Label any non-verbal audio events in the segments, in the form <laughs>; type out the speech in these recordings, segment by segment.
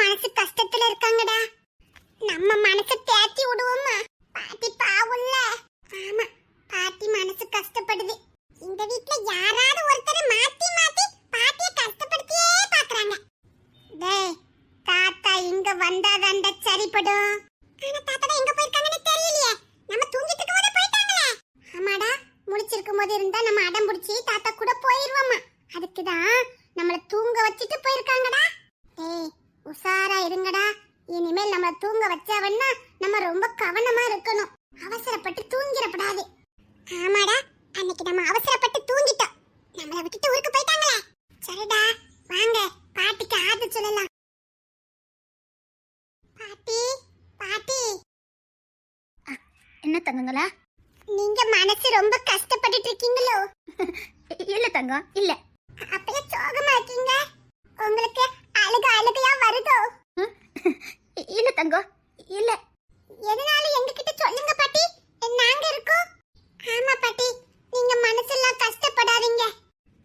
மனசு கஷ்டத்துல இருக்காங்கடா. நம்ம மனசை தேத்தி விடுவோமா பாட்டி பாவுல்ல ஆமா பாட்டி மனசு கஷ்டப்படுது. இந்த வீட்ல யாராவது ஒருத்தர் மாத்தி மாத்தி பாட்டிய கஷ்டப்படுத்தியே பாக்குறாங்க. டேய் தாத்தா இங்க வந்தாதாண்ட சரிப்படும். ஆனா தாத்தா எங்க போயிருக்காங்கன்னு தெரியலையே. நம்ம தூங்கிட்டு இருக்கும்போது போயிட்டாங்களே. ஆமாடா முடிச்சிருக்கும் போது இருந்தா நம்ம அடம் பிடிச்சி தாத்தா கூட போயிருவோமா அதுக்கு தான் நம்மள தூங்க வச்சுட்டு போயிருக்காங்கடா டேய் உசாரா இருங்கடா இனிமேல் நம்ம தூங்க வச்சாவன்னா நம்ம ரொம்ப கவனமா இருக்கணும் அவசரப்பட்டு தூங்கிடப்படாது ஆமாடா அன்னைக்கு நம்ம அவசரப்பட்டு தூங்கிட்டோம் நம்மள விட்டுட்டு ஊருக்கு போயிட்டாங்களே சரிடா வாங்க பாட்டிக்கு ஆது சொல்லலாம் பாட்டி பாட்டி என்ன தங்கங்களா நீங்க மனசு ரொம்ப கஷ்டப்பட்டுட்டு இருக்கீங்களோ இல்ல தங்கம் இல்ல. அப்பயே சோகமா இருக்கீங்க. உங்களுக்கு அழுக அழுகையா வருதோ? இல்ல தங்கம் இல்ல. எதனால எங்ககிட்ட சொல்லுங்க பாட்டி. நாங்க இருக்கோம். ஆமா பாட்டி நீங்க மனசெல்லாம் கஷ்டப்படாதீங்க.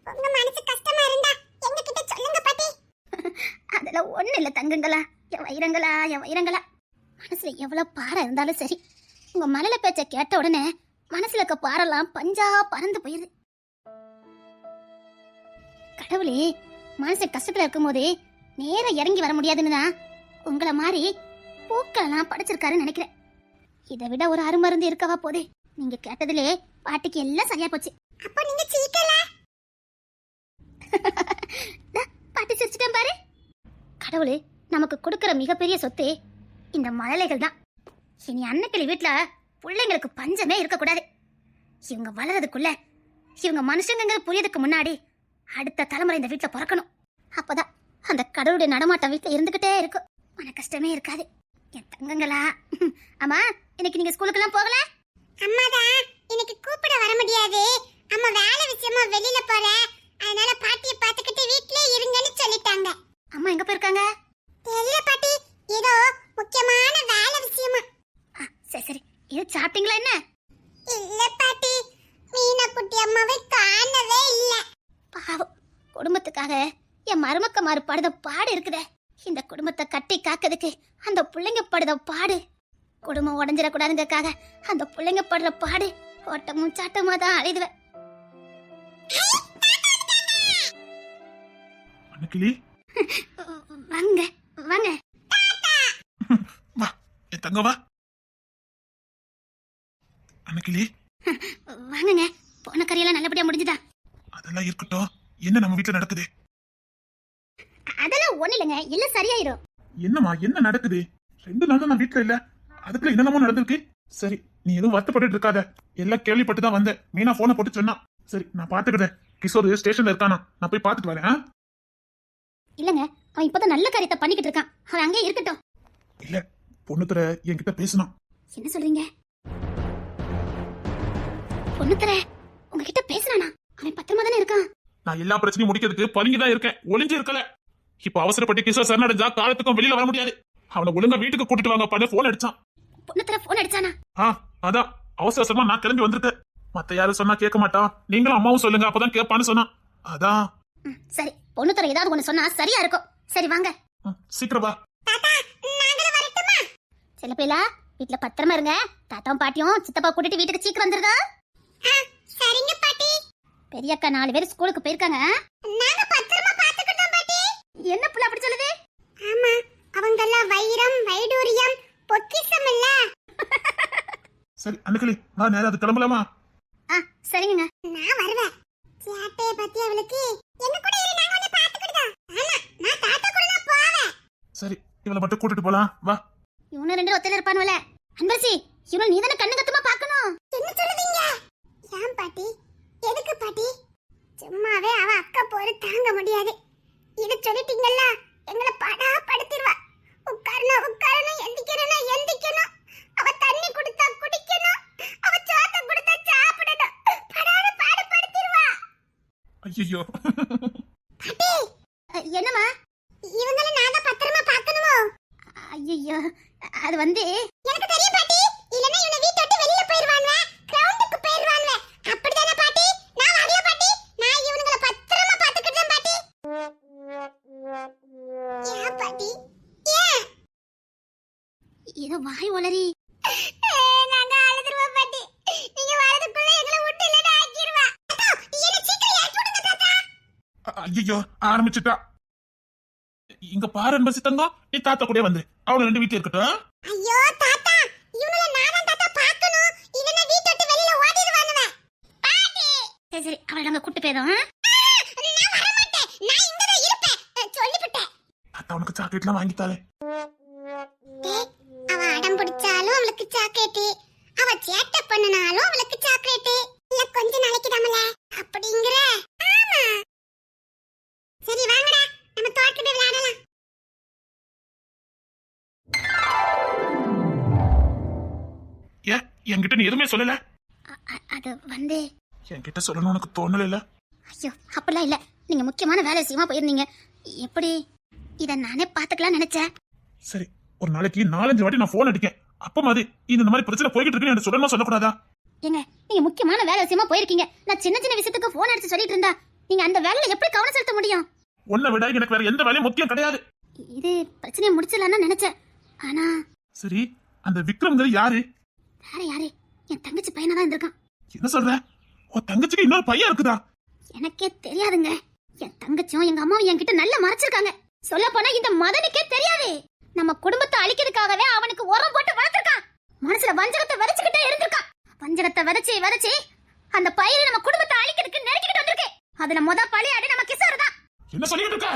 உங்க மனசு கஷ்டமா இருந்தா எங்ககிட்ட சொல்லுங்க பாட்டி. அதெல்லாம் ஒண்ணு இல்ல தங்கங்களா. என் வைரங்களா என் வைரங்களா. மனசுல எவ்வளவு பாரம் இருந்தாலும் சரி. உங்க மழலை பேச்ச கேட்ட உடனே மனசுல இருக்க பாரெல்லாம் பஞ்சா பறந்து போயிருது. கடவுளே மனசு கஷ்டத்துல இருக்கும் போதே நேர இறங்கி வர முடியாதுன்னு தான் உங்களை மாதிரி பூக்களெல்லாம் படைச்சிருக்காருன்னு நினைக்கிறேன். இதை விட ஒரு அருமருந்து இருக்கவா போதே நீங்க கேட்டதுலே பாட்டிக்கு எல்லாம் சரியா போச்சு. அப்போ நீங்க சீக்கல <laughs> பாட்டி சிரிச்சிட்டேன் பாரு. கடவுளே நமக்கு கொடுக்கிற மிகப்பெரிய சொத்து இந்த மழலைகள் தான். இனி அன்னக்கிளி வீட்ல பிள்ளைங்களுக்கு பஞ்சமே இருக்கக்கூடாது. இவங்க வளர்றதுக்குள்ள இவங்க மனுஷங்க புரியதுக்கு முன்னாடி அடுத்த தலைமுறை இந்த வீட்ல பிறக்கணும். அப்பதான் அந்த கடவுளுடைய நடமாட்டம் வீட்ல இருந்துகிட்டே இருக்கும் மன கஷ்டமே இருக்காது. என் தங்கங்களா ஆமா இன்னைக்கு நீங்க ஸ்கூலுக்கெல்லாம் போகல? அம்மாதான் எனக்கு கூப்பிட வர முடியாது. அம்மா வேலை விஷயமா வெளியில போறேன் அதனால பாட்டியை பார்த்துக்கிட்டு வீட்லயே இருங்கன்னு சொல்லிட்டாங்க. அம்மா எங்க போயிருக்காங்க? தெரியல பாட்டி. ஏதோ முக்கியமான வேலை விஷயமா. ஆ, சரி சரி. இது சாப்பிட்டீங்களா என்ன? இல்ல பாட்டி. மீனா குட்டி அம்மாவை காணவே இல்ல. பாவம் குடும்பத்துக்காக என் மருமக்க மாறு படுத பாடு இருக்குதே. இந்த குடும்பத்தை கட்டி காக்கிறதுக்கு அந்த பிள்ளைங்க படுத பாடு. குடும்பம் உடஞ்சிடக்கூடாதுங்கக்காக அந்த பிள்ளைங்க படுற பாடு ஓட்டமும் சாட்டமா தான் அழுதுவேன் <laughs> வாங்க வாங்க. <laughs> வா என் தங்க வா. அன்னைக்கிளி வாங்குங்க. போன கறியெல்லாம் நல்லபடியா முடிஞ்சுதா? அதெல்லாம் இருக்கட்டும். என்ன நம்ம வீட்ல நடக்குது? அதெல்லாம் ஒண்ணு இல்லைங்க. எல்லாம் சரியாயிரும். என்னம்மா என்ன நடக்குது? ரெண்டு நாள் நான் வீட்ல இல்ல. அதுக்குள்ள என்னென்னமோ நடந்திருக்கு. சரி நீ எதுவும் வருத்தப்பட்டு இருக்காத. எல்லாம் கேள்விப்பட்டு தான் வந்தேன். மீனா போனை போட்டு சொன்னா. சரி நான் பாத்துக்கிட்டேன் கிஷோர் ஸ்டேஷன்ல இருக்கானா? நான் போய் பாத்துட்டு வரேன்? இல்லங்க. அவன் இப்பதான் நல்ல காரியத்தை பண்ணிக்கிட்டு இருக்கான். அவன் அங்கேயே இருக்கட்டும். இல்ல பொண்ணுத்துற என்கிட்ட பேசினான் என்ன சொல்றீங்க? பொண்ணுத்தர உங்ககிட்ட பேசுறானா? அவன் பத்திரமா தானே இருக்கான்? நான் எல்லா பிரச்சனையும் முடிக்கிறதுக்கு பதுங்கி தான் இருக்கேன். ஒளிஞ்சு இருக்கல. இப்ப அவசரப்பட்டு கிஷோர் சரணடைஞ்சா காலத்துக்கும் வெளியில வர முடியாது. அவனை ஒழுங்கா வீட்டுக்கு கூட்டிட்டு வாங்க பண்ண போன் அடிச்சான். பொண்ணுத்தர போன் அடிச்சானா? ஆ அதான். அவசர அவசரமா நான் கிளம்பி வந்திருக்கேன் மத்த யாரும் சொன்னா கேட்க மாட்டான் நீங்களும் அம்மாவும் சொல்லுங்க அப்பதான் கேட்பான்னு சொன்னான் அதான். ம், சரி. பொண்ணுத்தர ஏதாவது ஒண்ணு சொன்னா சரியா இருக்கும். சரி வாங்க. ம், சீக்கிரம் வா. தாத்தா நாங்களும் வரட்டுமா? சில பேலா வீட்டுல பத்திரமா இருங்க. தாத்தாவும் பாட்டியும் சித்தப்பா கூட்டிட்டு வீட்டுக்கு சீக்கிரம் பாட்டி பெரியக்கா நாலு பேர் ஸ்கூலுக்கு போயிருக்காங்க. நாங்க பத்திரமா பாத்துக்கிட்டோம் பாட்டி. என்ன புள்ள அப்படி சொல்லுது? ஆமா அவங்கெல்லாம் வைரம் வைடூரியம் பொக்கிஷம் இல்ல சரி அன்னைக்கிளி வா நேரம் அது கிளம்பலாமா? ஆ சரிங்க நான் வருவேன். சேட்டைய பத்தி அவளுக்கு என்ன கூட இரு நாங்க வந்து பாத்துக்கிட்டோம் ஆமா நான் தாத்தா கூட தான் போவேன். சரி இவளை மட்டும் கூட்டிட்டு போலாம். வா. இவனு ரெண்டு ஒத்தையில இருப்பானுவல அன்பரசி இவனு நீ தானே கண்ணு கத்துமா பாக்கணும் என்ன சொல்லுதீங்க? ஏன் பாட்டி சும்மாவே அவ அக்கா போரு தாங்க முடியாது. இத சொல்லிட்டீங்கல்ல? எங்களை படா படுத்துருவா. உட்காரணும் உட்காரணும் எந்திக்கணும் எந்திக்கணும். அவ தண்ணி கொடுத்தா குடிக்கணும். அவ சோத்த கொடுத்தா சாப்பிடணும். படாத பாடு படுத்துருவா. ஐயோ பாட்டி என்னம்மா? இவங்கள நான் தான் பத்திரமா பார்க்கணுமோ? ஐயோ அது வந்து ஏதோ வாய் ஒளரி நாங்க அழுதுருவோம் பாட்டி. நீங்க வரதுக்குள்ள எங்களை விட்டு இல்லடா ஆக்கிடுவா. தாத்தா என்ன சீக்கிரம் ஏத்தி விடுங்க தாத்தா. ஐயோ ஆரம்பிச்சுட்டா. இங்க பாரு அன்பசி தங்கம் நீ தாத்தா கூட வந்து. அவங்க ரெண்டு வீட்டுல இருக்கட்டும். ஐயோ தாத்தா இவங்கள நான் தாத்தா பார்க்கணும். இல்லனா வீட்டை விட்டு வெளியில ஓடிடுவானுவே பாட்டி. சரி சரி அவளை நாங்க கூட்டு போயிடும் நான் வர மாட்டேன். நான் இங்க தான் இருப்பேன். அஹ், சொல்லிவிட்டேன். தாத்தா உனக்கு சாக்லேட்லாம் வாங்கித்தாரே டேய், அவ அடம் பிடிச்சாலும் அவளுக்கு சாக்லேட் அவ சேட்டை பண்ணனாலும் அவளுக்கு சாக்லேட் இல்ல கொஞ்ச நாளைக்கு தாமல. அப்படிங்கிற? ஆமா. சரி வாங்கடா. நம்ம தோட்டத்துல விளையாடலாம். ஏ என்கிட்ட நீ எதுவுமே சொல்லல? அது வந்து என்கிட்ட சொல்லணும் உனக்கு தோணல இல்ல ஐயோ அப்படிலாம் இல்ல. நீங்க முக்கியமான வேலை விஷயமா போயிருந்தீங்க. எப்படி? இத நானே பாத்துக்கலாம் நினைச்சேன். சரி ஒரு நாளைக்கு நாலஞ்சு வாட்டி நான் போன் அடிக்கேன். அப்ப மாதிரி இந்த மாதிரி பிரச்சனை போய்கிட்டு இருக்குன்னு எனக்கு சொல்லணுமா சொல்லக்கூடாதா? ஏங்க நீங்க முக்கியமான வேலை விஷயமா போயிருக்கீங்க. நான் சின்ன சின்ன விஷயத்துக்கு போன் அடிச்சு சொல்லிட்டு இருந்தா நீங்க அந்த வேலையில எப்படி கவனம் செலுத்த முடியும்? உன்னை விட எனக்கு வேற எந்த வேலையும் முக்கியம் கிடையாது. இது பிரச்சனையை முடிச்சிடலாம்னு நினைச்சேன். ஆனா சரி அந்த விக்ரம்ங்கிறது யாரு? வேற யாரு? என் தங்கச்சி பையனா தான் இருந்திருக்கான். என்ன சொல்ற? உன் தங்கச்சிக்கு இன்னொரு பையன் இருக்குதா? எனக்கே தெரியாதுங்க. என் தங்கச்சியும் எங்க அம்மாவும் என்கிட்ட நல்லா மறைச்சிருக்காங்க. சொல்ல போனா இந்த மதனுக்கே தெரியாது. நம்ம குடும்பத்தை அழிக்கிறதுக்காகவே அவனுக்கு உரம் போட்டு வளர்த்திருக்கான். மனசுல வஞ்சகத்தை விதைச்சுக்கிட்டே இருந்திருக்கான். வஞ்சகத்தை விதைச்சு விதைச்சு அந்த பயிரை நம்ம குடும்பத்தை அழிக்கிறதுக்கு நெருக்கிட்டு வந்திருக்கு. அதுல முத பழியாடு நம்ம கிசாரு தான். என்ன சொல்லிட்டு இருக்க?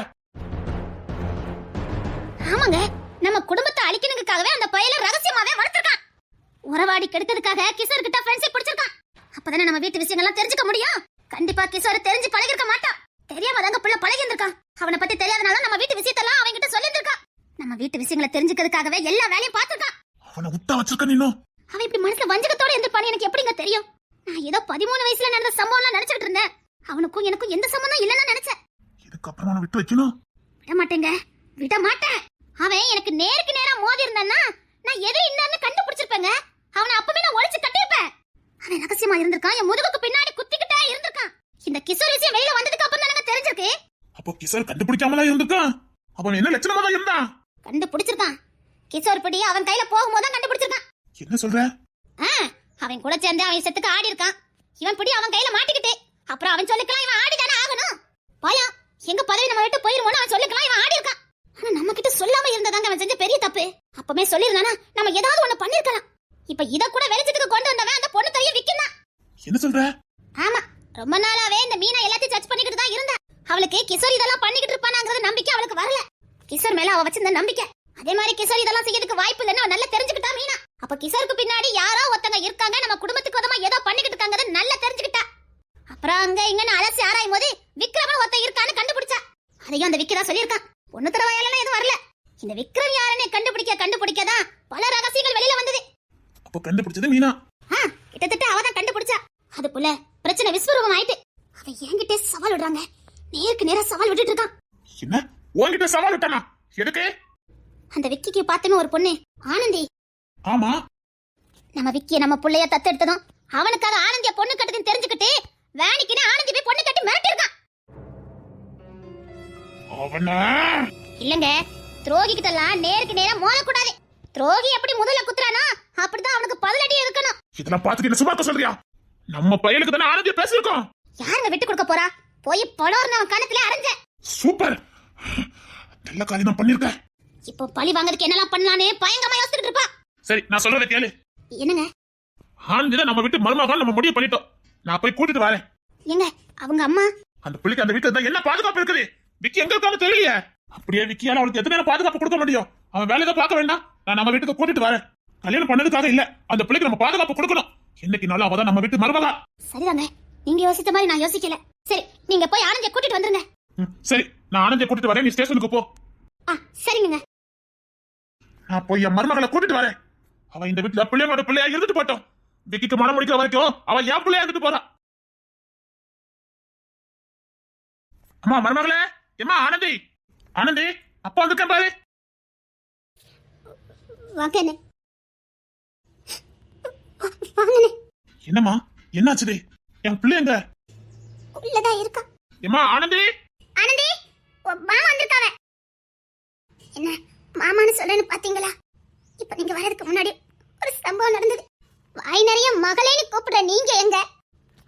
ஆமாங்க நம்ம குடும்பத்தை அழிக்கணுங்கிறதுக்காகவே அந்த பயில ரகசியமாவே வளர்த்திருக்கான். உறவாடி கெடுக்கிறதுக்காக கிஷோர் கிட்ட ஃப்ரெண்ட்ஷிப் பிடிச்சிருக்கான். அப்பதானே நம்ம வீட்டு விஷயங்கள்லாம் தெரிஞ்சுக்க முடியும்? கண்டிப்பா கிஷோர் தெரிஞ்சு பழகிருக்க மாட்டான். தெரியாம தாங்க புள்ள பழகி இருந்திருக்கான் அவனை பத்தி தெரியாதனால நம்ம வீட்டு விஷயத்தெல்லாம் அவன் கிட்ட சொல்லி வீட்டு விஷயங்களை தெரிஞ்சுக்கிறதுக்காகவே எல்லா வேலையும் பார்த்திருக்கான். அவனை விட்டா வச்சிருக்க நீனும் அவன் இப்படி மனசுல வஞ்சகத்தோட இருந்திருப்பான்னு எனக்கு எப்படிங்க தெரியும்? நான் ஏதோ பதிமூணு வயசுல நடந்த சம்பவம்லாம் நினைச்சிட்டு இருந்தேன். அவனுக்கும் எனக்கும் எந்த சம்பந்தம் இல்லைன்னு நினைச்சேன். இதுக்கப்புறம் அவனை விட்டு வைக்கணும். விட மாட்டேங்க விட மாட்டேன் அவன் எனக்கு நேருக்கு நேரா மோதி இருந்தான்னா நான் எது என்னன்னு கண்டுபிடிச்சிருப்பேங்க. அவனை அப்பவே நான் ஒளிச்சு கட்டியிருப்பேன். அவன் ரகசியமா இருந்திருக்கான். என் முதுகுக்கு பின்னாடி குத்திக்கிட்டே இருந்திருக்கான். இந்த கிஷோர் விஷயம் வெளியில வந்ததுக்கு அப்புறம் தான் எனக்கு தெரிஞ்சிருக்கு. அப்போ கிஷோர் கண்டுபிடிக்காமலா இருந்திருக்கான்? அவன் என்ன லட்சணமா தான் இருந்தான்? கண்டுபிடிச்சிருக்கான். கிஷோர் படி அவன் கையில போகும்போது தான் கண்டுபிடிச்சிருக்கான். என்ன சொல்ற? ஆ, அவன் கூட சேர்ந்து அவன் செத்துக்கு ஆடி இருக்கான். இவன் பிடி அவன் கையில மாட்டிக்கிட்டு. அப்புறம் அவன் சொல்லிக்கலாம் இவன் ஆடிதானே ஆகணும். பயம். எங்க பதவி நம்ம விட்டு போயிருமோன்னு அவன் சொல்லிக்கலாம் இவன் ஆடி இருக்கான். ஆனா நம்ம கிட்ட சொல்லாம இருந்ததாங்க அவன் செஞ்ச பெரிய தப்பு. அப்பமே சொல்லிருந்தானா நம்ம ஏதாவது ஒண்ணு பண்ணிருக்கலாம் இப்ப இத கூட வெளிச்சத்துக்கு கொண்டு வந்தவன் அந்த பொண்ணு தைய விக்கிறான் என்ன சொல்ற? ஆமா ரொம்ப நாளாவே இந்த மீனா எல்லாத்தையும் சர்ச் பண்ணிக்கிட்டு தான் இருந்தா அவளுக்கு கிஷோர் இதெல்லாம் பண்ணிக்கிட்டு இருப்பானாங்கிறது நம்பிக்கை அவளுக்கு வரல. கிஷோர் மேல அவ வச்சிருந்த நம்பிக்கை. அதே மாதிரி கிஷோர் இதெல்லாம் செய்யறதுக்கு வாய்ப்பு இல்லைன்னு நல்லா தெரிஞ்சுக்கிட்டா மீனா. அப்ப கிஷோருக்கு பின்னாடி யாரோ ஒருத்தங்க இருக்காங்க நம்ம குடும்பத்துக்கு உதமா ஏதோ பண்ணிக்கிட்டு இருக்காங்கன்னு நல்லா தெரிஞ்சுக்கிட்டா. அப்புறம் அங்க இங்கன்னு அலசி ஆராயும் போது விக்ரமன் ஒருத்தன் இருக்கான்னு கண்டுபிடிச்சா. அதையும் அந்த விக்கி தான் சொல்லியிருக்கான். பொண்ணு தர வயலாம் எதுவும் வரல. இந்த விக்ரம் யாருன்னு கண்டுபிடிக்க கண்டுபிடிக்கதான் பல ரகசியங்கள் வெளியில வந்தது. அப்போ கண்டுபிடிச்சது மீனா. ஆ, கிட்டத்தட்ட அவ தான் கண்டுபிடிச்சா. அதுக்குள்ள பிரச்சனை விஸ்வரூபம் ஆயிட்டு அவ என்கிட்ட சவால் விடுறாங்க. நேருக்கு நேரா சவால் விட்டுட்டு இருக்கான். என்ன? உன்கிட்ட சவால் விட்டானா? எதுக்கு? அந்த விக்கிக்கு பார்த்தமே ஒரு பொண்ணு ஆனந்தி. ஆமா. நம்ம விக்கிய நம்ம புள்ளைய தத்தெடுத்ததும் அவனுக்காக ஆனந்திய பொண்ணு கட்டுதுன்னு தெரிஞ்சுக்கிட்டு வேணிக்குன்னு ஆனந்தி போய் பொண்ணு கட்டி மிரட்டி இருக்கான் அவன? இல்லங்க துரோகி கிட்டலாம் நேருக்கு நேரா மோதக்கூடாது. துரோகி எப்படி முதல்ல குத்துறானோ அப்படிதான் அவனுக்கு பதிலடி இருக்கணும் இதெல்லாம் பார்த்துட்டு என்ன சும்மா சொல்றியா? நம்ம பையனுக்கு தானே ஆனந்தியா பேசியிருக்கோம். யாருங்க விட்டு கொடுக்க போறா? போய் படம் அவன் கணத்துல அரைஞ்ச சூப்பர். நல்ல காரியம் தான் பண்ணிருக்க இப்போ பழி வாங்குறதுக்கு என்னெல்லாம் பண்ணலான்னு பயங்கரமா யோசிச்சுட்டு இருப்பா. சரி நான் சொல்றத கேளு. என்னங்க? ஆனந்தி தான் நம்ம வீட்டு மருமகன் நம்ம முடிவு பண்ணிட்டோம். நான் போய் கூட்டிட்டு வரேன். எங்க? அவங்க அம்மா? அந்த பிள்ளைக்கு அந்த வீட்டுல இருந்தா என்ன பாதுகாப்பு இருக்குது? விக்கி எங்க இருக்கான்னு தெரியலையே. அப்படியே விக்கியால அவளுக்கு எத்தனை பாதுகாப்பு கொடுக்க முடியும்? அவன் வேலையை பார்க்க வேண்டாம். நான் நம்ம வீட்டுக்கு கூட்டிட்டு வரேன். கல்யாணம் பண்ணதுக்காக இல்ல. அந்த பிள்ளைக்கு நம்ம பாதுகாப்பு கொடுக்கணும். என்னைக்கு நாளும் அவதான் நம்ம வீட்டு மருமகா. சரிதாங்க நீங்க யோசிச்ச மாதிரி நான் யோசிக்கல. சரி நீங்க போய் ஆனந்திய கூட்டிட்டு வந்துருங்க. ம், சரி. நான் ஆனந்தியை கூட்டிட்டு வரேன் நீ ஸ்டேஷனுக்கு போ. ஆ சரிங்க நான் போய் என் மருமகளை கூட்டிட்டு வரேன். அவன் இந்த வீட்டுல பிள்ளையோட பிள்ளையா இருந்துட்டு போட்டோம். விக்கிக்கு மனம் முடிக்கிற வரைக்கும் அவன் என் பிள்ளையா இருந்துட்டு போறான் அம்மா மருமகளே எம்மா ஆனந்தி? ஆனந்தி அப்பா வந்திருக்கேன் பாரு. வாங்கண்ணே வாங்கண்ணே என்னம்மா என்னாச்சுடி என் பிள்ளை எங்க உள்ளதான் இருக்கா? எம்மா ஆனந்தி? ஆனந்தி உன் மாமா வந்திருக்காங்க என்ன மாமான்னு சொல்லன்னு பாத்தீங்களா? இப்ப நீங்க வர்றதுக்கு முன்னாடி ஒரு சம்பவம் நடந்தது. வாய் நிறைய மகளேன்னு கூப்பிடுற நீங்க எங்க?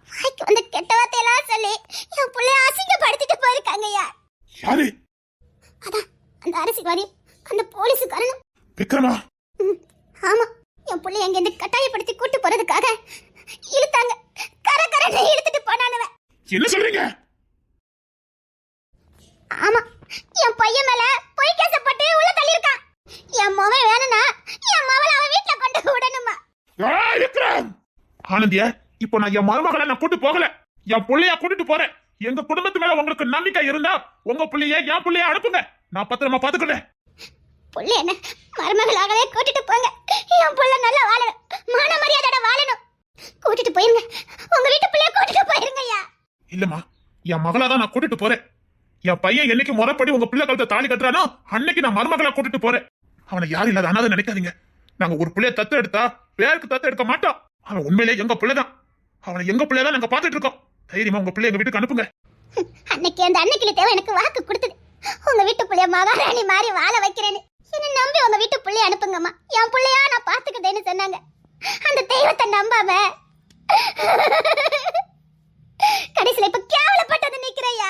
வாய்க்கு வந்த கெட்ட வார்த்தையெல்லாம் சொல்லி என் பிள்ளைய அசிங்கப்படுத்திட்டு போயிருக்காங்கய்யா யாரு? அதான் அந்த அரசியல்வாதி அந்த போலீஸுக்காரனும் விக்ரமா? ஆமா. என் பிள்ளை எங்க இருந்து கட்டாயப்படுத்தி கூட்டு போறதுக்காக இழுத்தாங்க. கர கரன்னு இழுத்துட்டு போனானுவ என்ன சொல்றீங்க? ஆமா என் பையன் மேல பொய் கேசப்பட்டு உள்ள தள்ளியிருக்கான். என் மவன் வேணும்னா என் மவளை அவன் வீட்டுல கொண்டு விடணுமா? விக்ரம்! ஆனந்திய இப்போ நான் என் மருமகளை நான் கூட்டு போகல. என் புள்ளைய கூட்டிட்டு போறேன். எங்க குடும்பத்து மேல உங்களுக்கு நம்பிக்கை இருந்தா உங்க புள்ளைய என் புள்ளைய அனுப்புங்க. நான் பத்திரமா பாத்துக்கிறேன். புள்ள என்ன? மருமகளாகவே கூட்டிட்டு போங்க. என் புள்ள நல்லா வாழணும். மான மரியாதையோட வாழணும். கூட்டிட்டு போயிருங்க. உங்க வீட்டு பிள்ளைய கூட்டிட்டு போயிருங்க ஐயா இல்லம்மா என் மகளா தான் நான் கூட்டிட்டு போறேன். என் பையன் என்னைக்கு முறைப்படி உங்க பிள்ளை கழுத்தை தாலி கட்டுறானோ அன்னைக்கு நான் மருமகளா கூட்டிட்டு போறேன். அவனை யாரும் இல்லாத அனாதை நினைக்காதீங்க. நாங்க ஒரு பிள்ளைய தத்து எடுத்தா பேருக்கு தத்து எடுக்க மாட்டோம் அவன் உண்மையிலே எங்க பிள்ளைதான். அவனை எங்க பிள்ளைதான் நாங்க பாத்துட்டு இருக்கோம். தைரியமா உங்க பிள்ளைய எங்க வீட்டுக்கு அனுப்புங்க. அன்னைக்கு அந்த அன்னைக்கு தேவை எனக்கு வாக்கு கொடுத்தது. உங்க வீட்டு பிள்ளைய மகாராணி மாதிரி வாழ வைக்கிறேன்னு. என்ன நம்பி உங்க வீட்டு பிள்ளைய அனுப்புங்கம்மா. என் பிள்ளையா நான் பாத்துக்கிட்டேன்னு சொன்னாங்க. அந்த தெய்வத்தை நம்பாம. கடைசியில இப்ப கேவலப்பட்டது நிக்கிறையா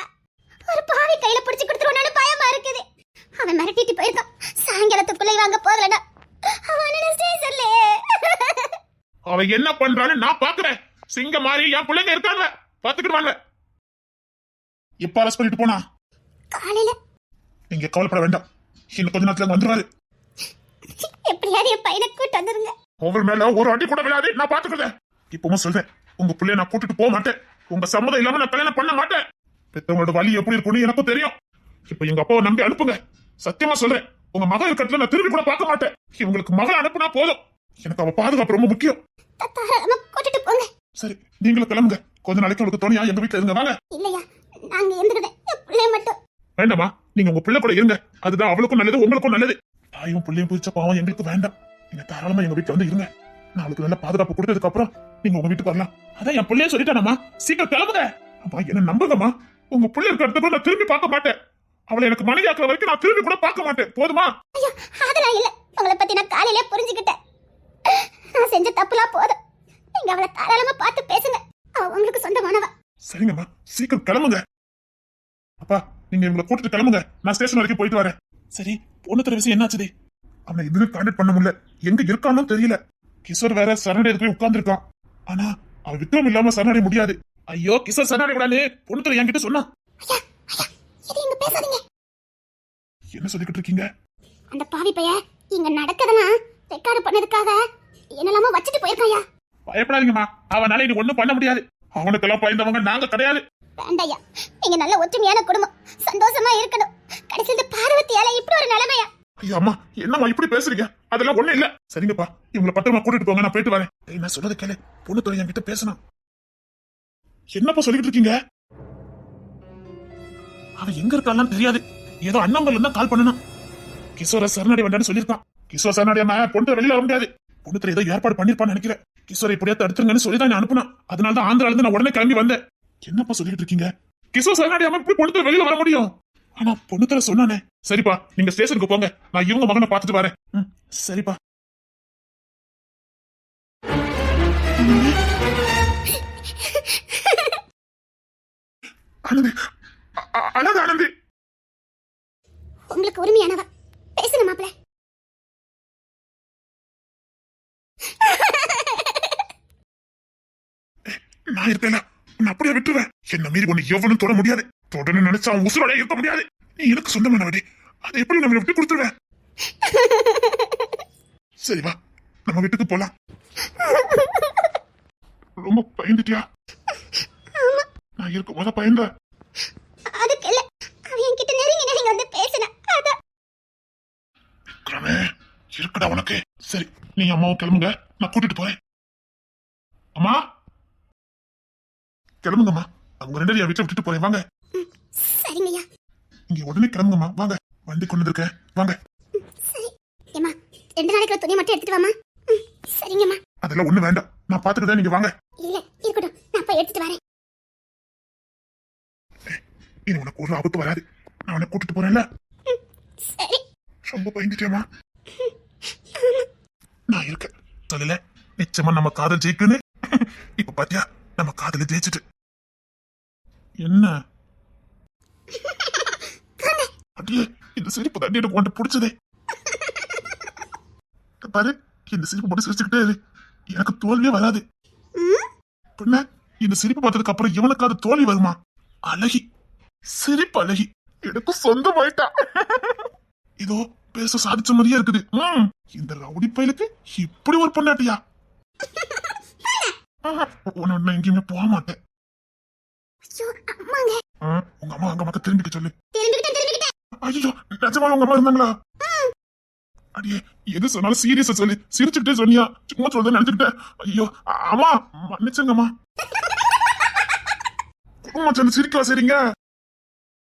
ஒரு பாவி கையில பிடிச்சு கொடுத்துருவானு பயமா இருக்குது அவன் மிரட்டிட்டு போயிருக்கான் சாயங்காலத்துக்குள்ளே வாங்க போகலடா அவன் ஸ்டேஷன்ல என்ன பண்றான்னு நான் பாக்குறேன். சிங்க மாதிரி என் பிள்ளைங்க இருக்காங்க. பாத்துக்கிடுவாங்க. இப்ப அரெஸ்ட் பண்ணிட்டு போனா? காலையில. நீங்க கவலைப்பட வேண்டாம். இன்னும் கொஞ்ச நேரத்துல வந்துருவாரு. எப்படியாவது என் பையனை கூட்டு வந்துருங்க. அவர் மேல ஒரு அடி கூட விழாது நான் பாத்துக்கிறேன். இப்பவும் சொல்றேன் உங்க பிள்ளைய நான் கூட்டிட்டு போக மாட்டேன். உங்க சம்மதம் இல்லாம நான் கல்யாணம் பண்ண மாட்டேன். பெத்தவங்களோட வலி எப்படி இருக்கும்னு எனக்கும் தெரியும். இப்ப எங்க அப்பாவை நம்பி அனுப்புங்க. சத்தியமா சொல்றேன் உங்க மகள் இருக்கட்டுல நான் திரும்பி கூட பார்க்க மாட்டேன். இவங்களுக்கு மகள் அனுப்புனா போதும். எனக்கு அவ பாதுகாப்பு ரொம்ப முக்கியம். தாராளமா கூட்டிட்டு போங்க. சரி நீங்களும் கிளம்புங்க. கொஞ்ச நாளைக்கு உங்களுக்கு துணையா எங்க வீட்டுல இருங்க வாங்க. இல்லையா நாங்க மட்டும். வேண்டாமா நீங்க உங்க பிள்ளை கூட இருங்க. அதுதான் அவளுக்கும் நல்லது உங்களுக்கும் நல்லது. தாயும் பிள்ளையும் பிடிச்ச பாவம் எங்களுக்கு வேண்டாம். நீங்க தாராளமா எங்க வீட்டுல வந்து இருங்க. நான் அவளுக்கு நல்ல பாதுகாப்பு கொடுத்ததுக்கு அப்புறம் நீங்க உங்க வீட்டுக்கு வரலாம். அதான் என் பிள்ளைய சொல்லிட்டானம்மா. சீக்கிரம் கிளம்புங்க. அம்மா என்ன நம்புங்கம்மா. உங்க பிள்ளை இருக்க இடத்துல கூட நான் திரும்பி பார்க்க மாட்டேன். அவளை எனக்கு மனைவி ஆக்குற வரைக்கும் நான் திரும்பி கூட பார்க்க மாட்டேன். போதுமா? ஐயோ அதெல்லாம் இல்ல. உங்களை பத்தி நான் காலையிலே புரிஞ்சுக்கிட்டேன். நான் செஞ்ச தப்புலாம் போதும். நீங்க அவளை தாராளமா பார்த்து பேசுங்க. அவ உங்களுக்கு சொந்தமானவ? சரிங்கம்மா. சீக்கிரம் கிளம்புங்க. அப்பா நீங்க இவங்களை கூட்டிட்டு கிளம்புங்க. நான் ஸ்டேஷன் வரைக்கும் போயிட்டு வரேன். சரி பொண்ணு தர விஷயம் என்னாச்சுது அவனை எதுவுமே கான்டாக்ட் பண்ண முடியல. எங்க இருக்கானோ தெரியல. கிஷோர் வேற சரணடைய போய் உட்கார்ந்துருக்கான். ஆனா அவன் விக்ரம் இல்லாம சரணடைய முடியாது. ஐயோ கிஷோர் சரணடைய கூடாது. பொண்ணு தர என்கிட்ட சொன்னா. என்ன சொல்லிக்கிட்டு இருக்கீங்க? அந்த பாவி பைய இங்க நடக்கதெல்லாம் ரெக்கார்டு பண்ணதுக்காக என்னெல்லாமோ வச்சுட்டு போயிருக்காயா? பயப்படாதீங்கம்மா. அவனால இனி ஒண்ணும் பண்ண முடியாது. அவனுக்கெல்லாம் பயந்தவங்க நாங்க கிடையாது. வேண்டாயா நீங்க நல்ல ஒற்றுமையான குடும்பம். சந்தோஷமா இருக்கணும். கடைசியில் இந்த பார்வதியால இப்படி ஒரு நிலைமையா? ஐயோ அம்மா என்னம்மா இப்படி பேசுறீங்க? அதெல்லாம் ஒண்ணு இல்ல. சரிங்கப்பா. இவங்களை பத்திரமா கூட்டிட்டு போங்க நான் போயிட்டு வரேன். ஏய், நான் சொன்னது கேளு. பொண்ணு துறை என்கிட்ட பேசணும். என்னப்பா சொல்லிட்டு இருக்கீங்க? அவன் எங்க இருக்கான்னு தெரியாது. ஏதோ அண்ணம்பர்ல தான் கால் பண்ணணும். கிஷோர சரணாடி வேண்டாம்னு சொல்லியிருக்கான். கிஷோர் சரணாடி பொண்ணு வெளியில வர முடியாது. பொண்ணுத்துல ஏதோ ஏற்பாடு பண்ணிருப்பான்னு நினைக்கிறேன் கிஷோரை இப்படியா தடுத்துருங்கன்னு சொல்லி தான் அனுப்புனா அதனால தான் ஆந்திரால இருந்து நான் உடனே கிளம்பி வந்தேன் என்னப்பா சொல்லிட்டு இருக்கீங்க கிஷோர் சரணாடி அம்மா பொண்ணுத்துல பொண்ணு வெளியில வர முடியும் ஆனா பொண்ணுத்துல சொன்னானே சரிப்பா நீங்க ஸ்டேஷனுக்கு போங்க நான் இவங்க மகனை பார்த்துட்டு வரேன் சரிப்பா ஆனந்தி ஆனந்தி உங்களுக்கு உரிமையானவ பேசுங்க மாப்பிள்ள நான் இருக்கேன்ல நான் அப்படியே விட்டுருவேன். என்ன மீறி ஒண்ணு எவனும் தொட முடியாது. தொடர்ந்து நினைச்சா அவன் உசுரோட இருக்க முடியாது. நீ எனக்கு சொந்தமானவடி அதை எப்படி நம்ம விட்டு கொடுத்துருவேன்? <laughs> சரி வா. நம்ம வீட்டுக்கு போலாம். ரொம்ப பயந்துட்டியா? நான் இருக்கும் போத பயந்த இருக்குடா உனக்கு. சரி நீ அம்மாவும் கிளம்புங்க. நான் கூட்டிட்டு போறேன். அம்மா? கிளம்புங்கம்மா. அவங்க ரெண்டு வீட்டை விட்டுட்டு போறேன். வாங்க. சரிங்கய்யா. இங்க உடனே கிளம்புங்கம்மா. வாங்க. வண்டி கொண்டு வந்திருக்கேன். வாங்க. ஏம்மா ரெண்டு நாளைக்கு துணி மட்டும் எடுத்துட்டு வாமா சரிங்கம்மா. அதெல்லாம் ஒண்ணு வேண்டாம். நான் பாத்துக்கிட்டே நீங்க வாங்க. இல்ல இருக்கட்டும். நான் போய் எடுத்துட்டு வரேன். இனி உனக்கு ஒரு ஆபத்து வராது. நான் உன்னை கூட்டிட்டு போறேன்ல. சரி. ரொம்ப பயந்துட்டேமா நான் இருக்கேன். சொல்லல. நிச்சயமா நம்ம காதல் ஜெயிக்குன்னு இப்ப பாத்தியா? நம்ம காதல ஜெயிச்சுட்டு. என்ன? அடியே இந்த சிரிப்பு தான் எனக்கு உன்ட்ட பிடிச்சதே. பாரு இந்த சிரிப்பு மட்டும் சிரிச்சுக்கிட்டே இரு. எனக்கு தோல்வியே வராது? பின்ன இந்த சிரிப்பு பார்த்ததுக்கு அப்புறம் இவனுக்கு அது தோல்வி வருமா? அழகி. சிரிப்பு அழகி. எனக்கு சொந்தமாயிட்டா. இதோ பேச சாதிச்ச மாதிரியே இருக்குது. இந்த ரவுடி பயலுக்கு இப்படி ஒரு பொண்டாட்டியா? ஆஹா, உன்னை எங்கேயுமே போக மாட்டேன். ஐயோ அம்மாங்க. ஆ, உங்க அம்மா அங்க மட்டும் திரும்பிக்க சொல்லு. திரும்பிக்கிட்டேன் திரும்பிக்கிட்டேன். ஐயோ நிஜமா உங்க அம்மா இருந்தாங்களா? அடியே எது சொன்னாலும் சீரியஸா சொல்லு. சிரிச்சுக்கிட்டே சொன்னியா. சும்மா சொல்றேன் நினைச்சுக்கிட்டேன் ஐயோ அம்மா மன்னிச்சுங்கம்மா. <laughs> குடும்பம் சேர்ந்து சிரிக்கவா சரிங்க